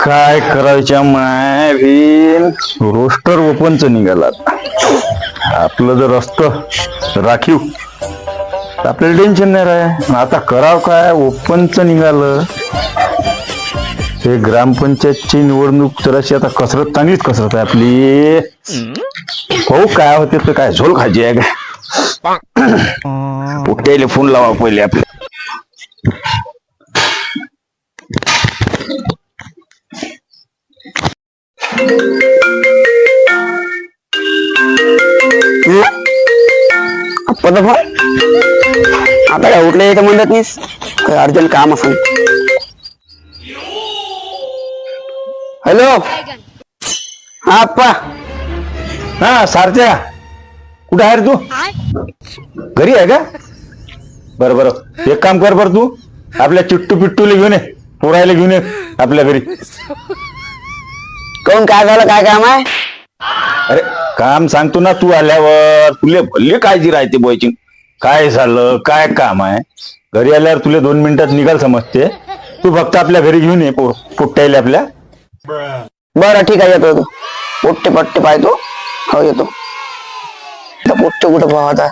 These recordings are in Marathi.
काय करायच्या माय रोस्टर ओपनच निघालात. आपलं जर असत राखीव. तर आपल्याला टेन्शन नाही राह आता कराव काय? ओपनच निघालं. हे ग्रामपंचायतची निवडणूक तर अशी आता कसरत चांगलीच कसरत आहे आपली. हो काय होते तर काय? झोल खायची आहे काय पोट्याला फोन लावा पहिले आपले पद आता काय उठले येतं म्हणत नाहीस? काय अर्जंट काम असेल. हॅलो. हा अप्पा हा सारथ्या कुठे आहे रे तू? घरी आहे का? बरं बरं. एक काम कर बरं तू. आपल्या चिट्टू पिट्टूला घेऊन ये. पोरायला घेऊन ये आपल्या घरी. कोण काय झालं काय काम आहे? अरे काम सांगतो ना तू आल्यावर. तुले भल्ले काळजी राहते बोयची काय झालं काय काम आहे? घरी आल्यावर तुले दोन मिनिटात निघाल समजते. तू फक्त आपल्या घरी घेऊन ये पो- पोट्टायला आपल्या. बरं ठीक आहे येतो येतो. पोट्टे पट्टे पाहतो हो येतो. आता पोट्टे कुठं पाहू आता?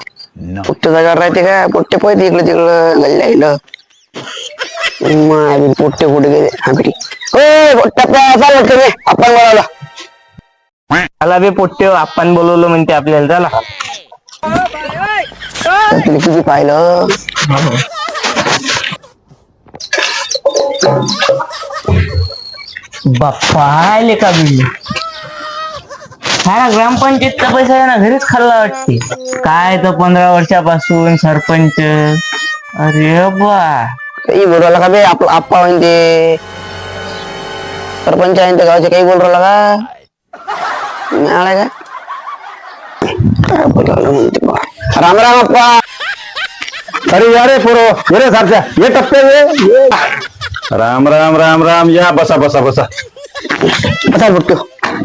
पोट्टे जागा राहते का? पोट्टे पाहते इकडे तिकडं गल्ल्या इकडं माय, पोट्टे कुठे गेले? हा ओ पोट्टा चाल वाटतं रे आपण बोलावला. मला बी पोट्टे आपण बोलवलं म्हणते आपल्याला. चला. तुला किती पाहिलं? बाप्पा आले का बिल हा ना ग्रामपंचायतचा पैसा आहे ना घरीच खाल्ला वाटते. काय तर पंधरा वर्षापासून सरपंच. अरे बा. काही बोलू राहिला का बे आपला आप्पा म्हणते. सरपंच आहे ते गावाचे काही बोलू राहिला का? मिळाला का? काय बोलू राहिला म्हणते बा. राम राम आप्पा अरे या रे पोरो ये रे सारख्या. ये टप्प्या ये. राम राम राम राम या बसा बसा बसा. कसा बघतो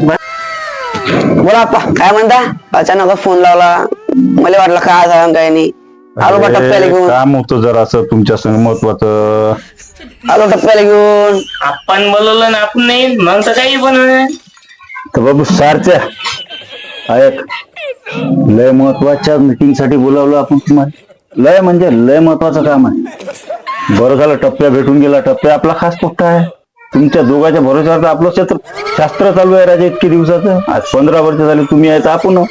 बोला. आप्पा काय म्हणता? अचानक फोन लावला. मला वाटलं काय झालं काय नाही. आलो बा टप्प्याला घेऊन. काम होतं जरासं तुमच्या संग महत्वाचं. आलो टप्प्याला घेऊन? आपण बोलवलं ना आपण नाही मग तर काही पण होणार. तर बाबू सारख्या ऐक लय महत्त्वाच्या मीटिंगसाठी बोलावलं आपण तुम्हाला. लय म्हणजे लय महत्वाचं काम आहे. बरं झालं टप्प्या भेटून गेला. टप्प्या आपला खास पोट्टा आहे. तुमच्या दोघांच्या भरोश्यावर तर आपलं क्षेत्र शास्त्र चालू आहे राजा इतके दिवसाचं. आज पंधरा वर्ष झाले तुम्ही आहेत आपण.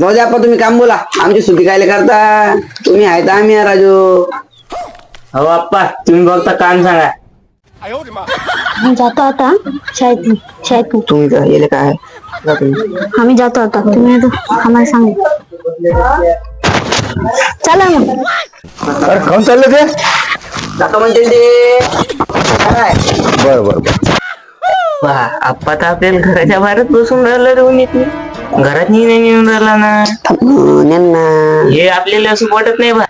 जाऊ दे आप्पा तुम्ही काम बोला. आमची सुट्टी काय करता? तुम्ही आहे तर आम्ही आहे राजू. हो आप्पा तुम्ही फक्त काम सांगा. आम्ही जातो आता. शाळेत शाळेत तुम्ही येले काय? जा तुम्ही. आम्ही जातो आता. तुम्ही आता आम्हाला सांग. चला मग. अरे खाऊन चाललं ते? जातो म्हणते ते. काय बरं बरं बरं. वा आप्पा तर आपल्याला घराच्या बाहेरच बसून राहिलं रे उन्हीत. घरात नाही येऊन राहिला ना, नेन ना हे आपल्याला असं वाटत नाही बा.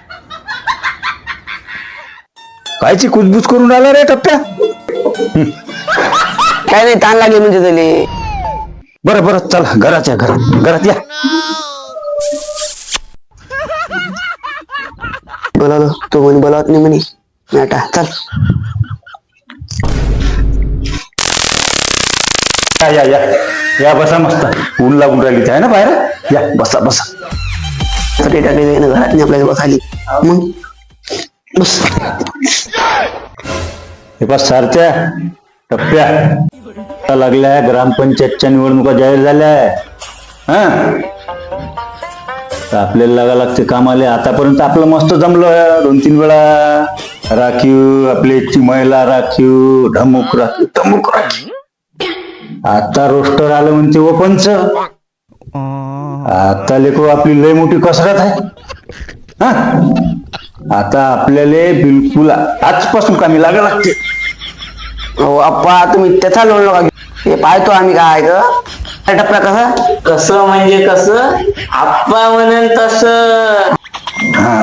कायची कुजबूज करून आला रे टप्प्या? काय नाही ताण लागली म्हणजे तुले बरं बरं चला घराच्या घरात घरात या. बोलावलं तू म्हणे बोलावत नाही म्हणे. नाटा चल. या या या. या बसा मस्त. ऊन लागून राहिली आहे ना बाहेर? या बसा बसा. साठी टाकली घरात नाही आपल्याला बसाली मग? बस. हे बस सारख्या टप्प्या. लागल्या ग्रामपंचायतच्या निवडणुका जाहीर झाल्या. हा? तर आपल्याला लागा लागते कामाले. आतापर्यंत आपलं मस्त जमलं दोन तीन वेळा. राखीव आपली चिमयला महिला राखीव ढमुक राखीव धमुक राखीव. आता रोस्टर आलं म्हणते ओपनच. आता लेखो आपली लय मोठी कसरत आहे. हा? आता आपल्याला बिलकुल आजपासून कामी लागा लागते. हो अप्पा तुम्ही त्याचा लोन नका घेऊ. हे पाहतो आम्ही काय ग. काय टप्प्या कसा? कसं म्हणजे कसं? आप्पा म्हणन तस. हा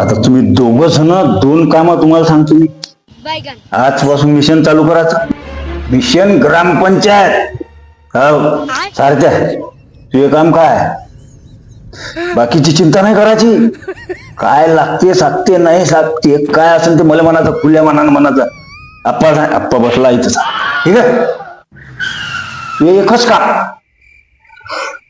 आता तुम्ही दोघ जण दोन कामं तुम्हाला सांगतो मी. आजपासून मिशन चालू करायचं. मिशन ग्रामपंचायत. हो सारख्या. तुझे काम काय? बाकीची चिंता नाही करायची? काय लागते सागते नाही सागते काय असेल ते मला म्हणायचं खुल्या मनानं म्हणायचं. आप्पा आप्पा बसला इथं ठीक आहे? हे एकच का?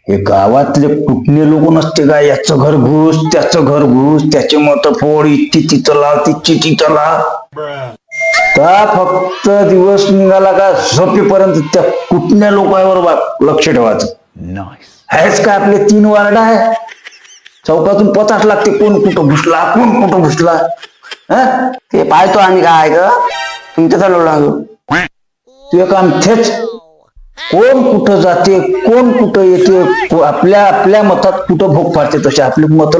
हे गावातले कुठले लोक नसते का? याचं घर घुस त्याचं घर घुस त्याचे मत फोड इतकी तिथं लाव तिची तिथं लाव. का फक्त दिवस निघाला का झोपेपर्यंत त्या कुठल्या लोकांवर लक्ष ठेवायचं. आहेच का आपले तीन वार्ड आहे? चौकातून पचास लागते. कोण कुठं घुसला? कोण कुठं घुसला? हं? ते पाहतो आम्ही काय ग. तुमच्या चालू लागलो. ते काम तेच कोण कुठं जाते? कोण कुठं येते? को- आपल्या आपल्या मतात कुठं भोग पाडते तसे? आपले मत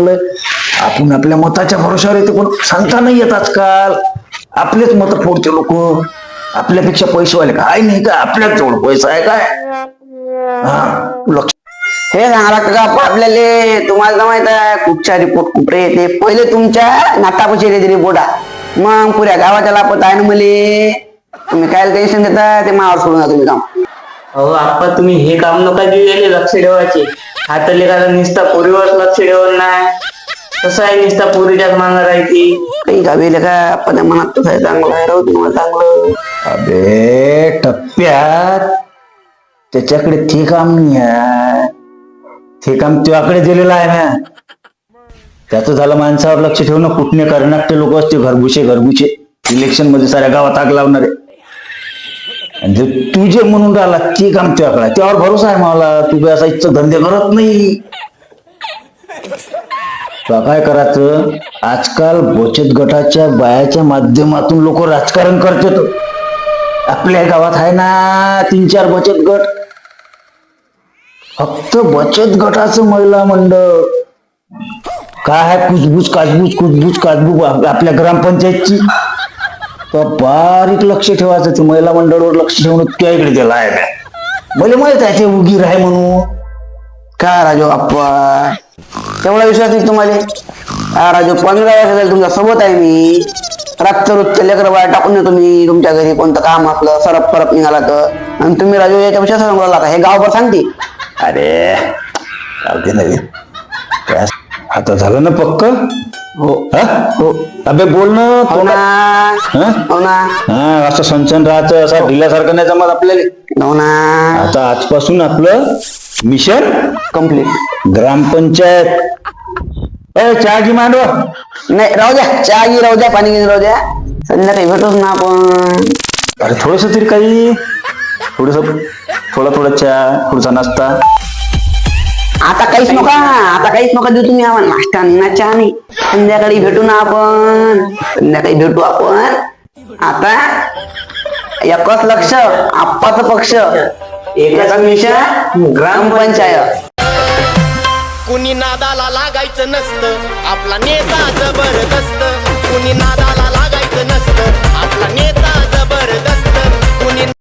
आपण आपल्या मताच्या भरोशावर येते. पण सांगता नाही येत आजकाल. आपलेच मत फोडते लोक. आपल्यापेक्षा पैसेवाले काय नाही का? आपल्याच जवळ पैसा आहे काय? हा लक्ष हे सांगा लागतं का आपल्याला तुम्हाला तर माहीत आहे कुठच्या रिपोर्ट कुठे येते? पहिले तुमच्या नातापाशी येते रिपोर्ट मग पुऱ्या गावाच्या लापत आहे ना मले. तुम्ही काय टेन्शन देता ते मावर सोडून जा तुम्ही काम. अहो आप्पा तुम्ही हे काम नका दिलेले लक्ष ठेवायचे. हा तर लेखाला निसता पोरीवर लक्ष ठेवत नाही. कसं आहे निसता पोरीच्याच मागं राहायची? काही गावी का? आपण मनात आहे चांगलं आहे राहू दे मला चांगलं. अबे टप्प्यात. त्याच्याकडे ते काम नाही आहे. हे काम तुझ्याकडे दिलेलं आहे ना? त्याचं झालं माणसावर लक्ष ठेवणं कुठने ते लोक असते घरगुशे घरगुशे. इलेक्शनमध्ये साऱ्या गावात आग लावणारे. जे तू जे म्हणून राहिला ते काम तुझ्याकडे त्यावर भरोसा आहे मला. तू काय असा इच्छा धंदे करत नाही. काय करायचं? आजकाल बचत गटाच्या बायाच्या माध्यमातून लोक राजकारण करतात. आपल्या गावात आहे ना तीन चार बचत गट. फक्त बचत गटाचं महिला मंडळ. काय आहे कुजबूज काजबूज कुजबूज काजबूज आप- आपल्या ग्रामपंचायतची? तर बारीक लक्ष ठेवायचं ते महिला मंडळावर लक्ष ठेवून त्या इकडे दिला आहे काय मला माहीत आहे ते उगीर आहे म्हणून का राजू आप्पा? तेवढा विश्वास नाही तुम्हाला? हा राजू पंधरा वर्ष झाले तुमच्यासोबत आहे मी. रात्र रोजच्या लेकर बाहेर टाकून येतो मी. तुमच्या घरी कोणतं काम असलं सरप परप निघाला तर. आणि तुम्ही राजू याच्यापेक्षा सांगू लागला हे गावभर सांगते. अरे चालते नवीन काय आता झालं ना पक्क? हो. हा? अबे बोल ना हो. ना. हा? हो ना. हा असं संचन राहायचं असं ढिल्यासारखं नाही जमत आपल्याला. हो ना. आता आजपासून आपलं मिशन कंप्लीट ग्रामपंचायत. ए चहा घी मांडव. नाही राहू द्या. चहा घे राहू द्या पाणी घे राहू द्या. संध्याकाळी भेटूच ना आपण. अरे थोडस तरी काही थोडस थोडा थोडा चहा थोडासा नाश्ता. आता काहीच नका आता काहीच नका देऊ तुम्ही आम्हाला. नाश्ता ना चहा नाही. संध्याकाळी भेटू ना आपण संध्याकाळी भेटू आपण. आता एकच लक्ष आप्पाच पक्ष. एकच मिशन ग्रामपंचायत. कुणी नादाला लागायचं नसतं आपला नेता जबरदस्त. कुणी नादाला लागायचं नसतं आपला नेता जबरदस्त.